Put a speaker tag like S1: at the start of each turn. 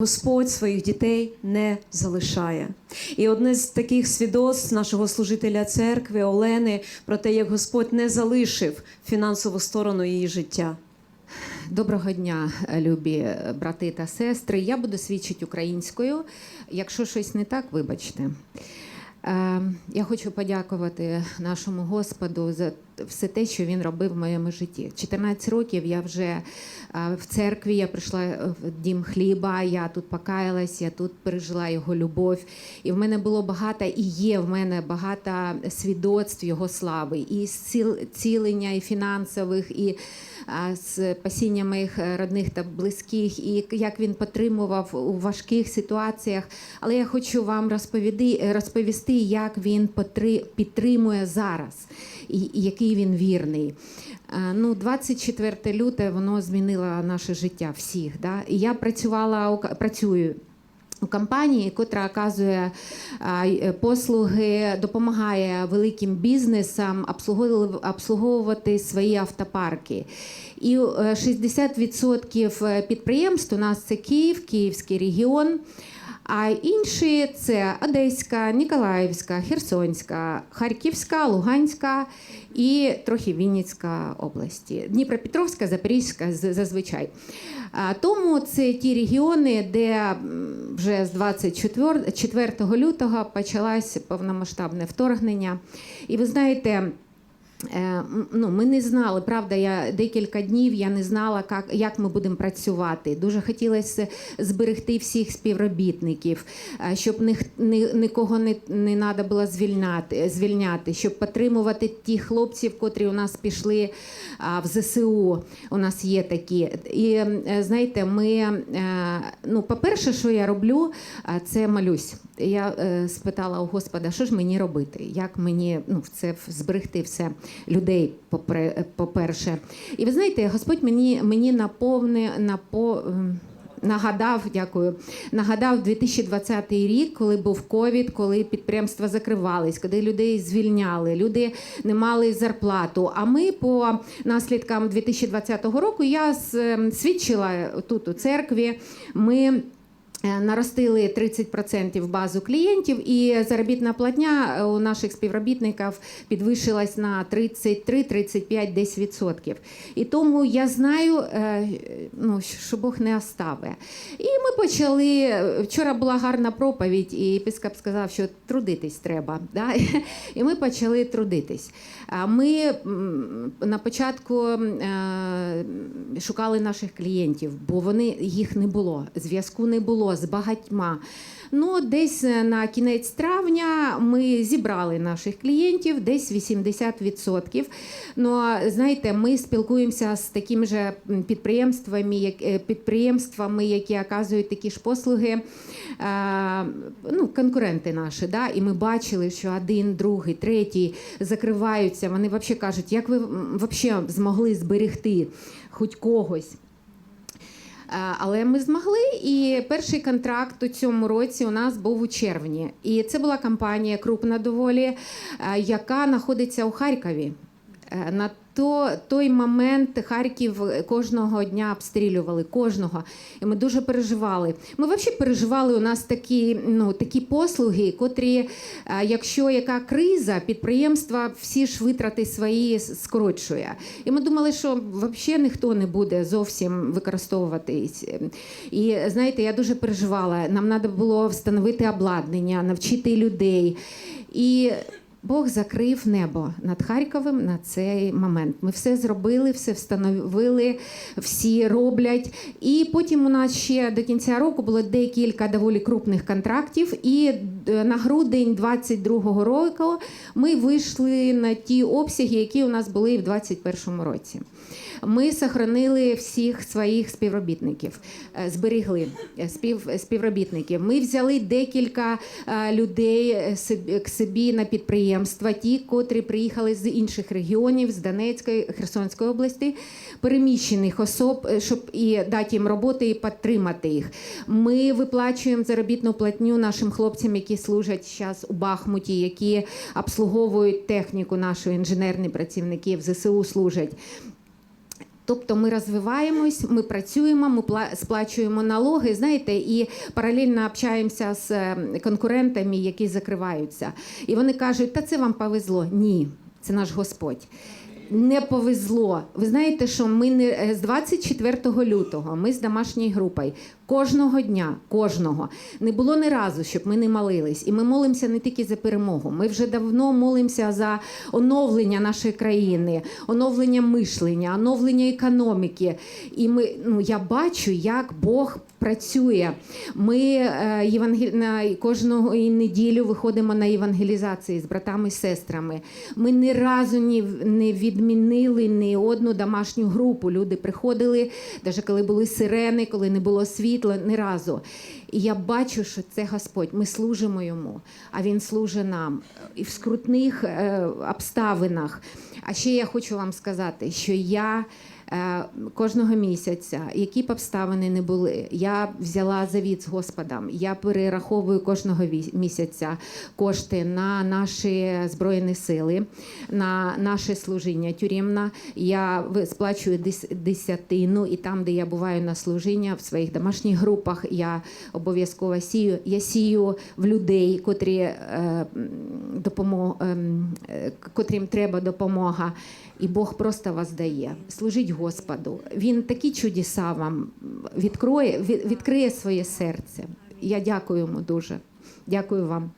S1: Господь своїх дітей не залишає. І одне з таких свідоцтв нашого служителя церкви Олени про те, як Господь не залишив фінансову сторону її життя.
S2: Доброго дня, любі брати та сестри. Я буду свідчити українською. Якщо щось не так, вибачте. Е, Я хочу подякувати нашому Господу за все те, що він робив в моєму житті. 14 років я вже е, в церкві, я прийшла в дім хліба, я тут покаялась, я тут пережила його любов. І в мене було багато, і є в мене багато свідоцтв його слави, і цілення, і фінансових, і а, спасіння моїх е, родних та близьких, і як він підтримував у важких ситуаціях. Але я хочу вам розповісти, як він підтримує зараз, і, і який він вірний. Ну, 24 люте воно змінило наше життя всіх. Да? Я працювала працюю у компанії, котра оказує послуги, допомагає великим бізнесам обслуговувати- свої автопарки. І е, 60% підприємств у нас це Київ, Київський регіон. А інші це Одеська, Ніколаївська, Херсонська, Харківська, Луганська і трохи Вінницька області. Дніпропетровська, Запорізька зазвичай. Тому це ті регіони, де вже з 24 лютого почалось повномасштабне вторгнення. І ви знаєте. Е, Ну, ми не знали, правда, я декілька днів я не знала, як, як ми будемо працювати. Дуже хотілося зберегти всіх співробітників, е, щоб них, ні, нікого не, не треба було звільняти, звільняти, щоб підтримувати тих хлопців, котрі у нас пішли в ЗСУ. У нас є такі. І е, знаєте, ми, е, ну, по-перше, що я роблю, а, це молюсь. Я е, спитала у Господа, що ж мені робити, як мені ну, це зберегти все людей, попре- по-перше. І ви знаєте, Господь мені, мені наповни, напо, ем, нагадав, дякую, нагадав 2020 рік, коли був ковід, коли підприємства закривались, коли людей звільняли, люди не мали зарплату. А ми по наслідкам 2020 року я ем, свідчила тут у церкві. Ми Е, Наростили 30% базу клієнтів, і заробітна платня е, у наших співробітників підвищилась на 33, 35, десь відсотків. І тому я знаю, е, ну, що Бог не оставить. І ми почали. Вчора була гарна проповідь, і єпископ сказав, що трудитись треба. Да? І ми почали трудитись. Ми на початку е, шукали наших клієнтів, бо вони їх не було. Зв'язку не було з багатьма. Ну, десь на кінець травня ми зібрали наших клієнтів, десь 80%. Ну, знаєте, ми спілкуємося з такими же підприємствами, як, е, підприємствами, які оказують такі ж послуги, е, ну, конкуренти наші. Да? І ми бачили, що один, другий, третій закриваються. Вони взагалі кажуть, як ви взагалі змогли зберегти хоч когось. Е, Але ми змогли, і перший контракт у цьому році у нас був у червні. І це була компанія крупна доволі, е, яка знаходиться у Харкові. Е, На то, той момент Харків кожного дня обстрілювали, кожного. І ми дуже переживали. Ми взагалі переживали у нас такі, ну, такі послуги, котрі, е, якщо яка криза, підприємства всі ж витрати свої скорочує. І ми думали, що взагалі ніхто не буде зовсім використовуватись. І знаєте, я дуже переживала. Нам треба було встановити обладнання, навчити людей. І Бог закрив небо над Харковом на цей момент. Ми все зробили, все встановили, всі роблять. І потім у нас ще до кінця року було декілька доволі крупних контрактів. І е, на грудень 22-го року ми вийшли на ті обсяги, які у нас були в 21-му році. Ми сохранили всіх своїх співробітників, е, зберігли е, спів, співробітників. Ми взяли декілька е, людей к собі на підприємства, ті, котрі приїхали з інших регіонів, з Донецької, Херсонської області, переміщених особ, щоб і дати їм роботи і підтримати їх. Ми виплачуємо заробітну платню нашим хлопцям, які служать зараз у Бахмуті, які обслуговують техніку нашу, інженерні працівники в ЗСУ служать. Тобто ми розвиваємось, ми працюємо, ми сплачуємо налоги, знаєте, і паралельно общаємося з е, конкурентами, які закриваються. І вони кажуть, та це вам повезло. Ні, це наш Господь. Не повезло. Ви знаєте, що ми не е, з 24 лютого ми з домашньою групою кожного дня, кожного не було ні разу, щоб ми не молились. І ми молимося не тільки за перемогу. Ми вже давно молимося за оновлення нашої країни, оновлення мишлення, оновлення економіки. І ми ну я бачу, як Бог працює. Ми е, євангел... на кожного неділю виходимо на євангелізації з братами і сестрами. Ми ні разу ні, не відмінили ні одну домашню групу. Люди приходили, навіть коли були сирени, коли не було світла, ні разу. І я бачу, що це Господь. Ми служимо йому, а Він служить нам і в скрутних е, обставинах. А ще я хочу вам сказати, що я кожного місяця, які б обставини не були, я взяла завіт з Господом. Я перераховую кожного місяця кошти на наші збройні сили, на наше служіння тюремне. Я сплачую дес- десятину, і там, де я буваю на служіння, в своїх домашніх групах, я обов'язково сію. Я сію в людей, котрі е, допомог, ем, е, котрим треба допомога. І Бог просто вас дає. Служіть Господу. Він такі чудеса вам відкроє, від- відкриє своє серце. Я дякую йому дуже. Дякую вам.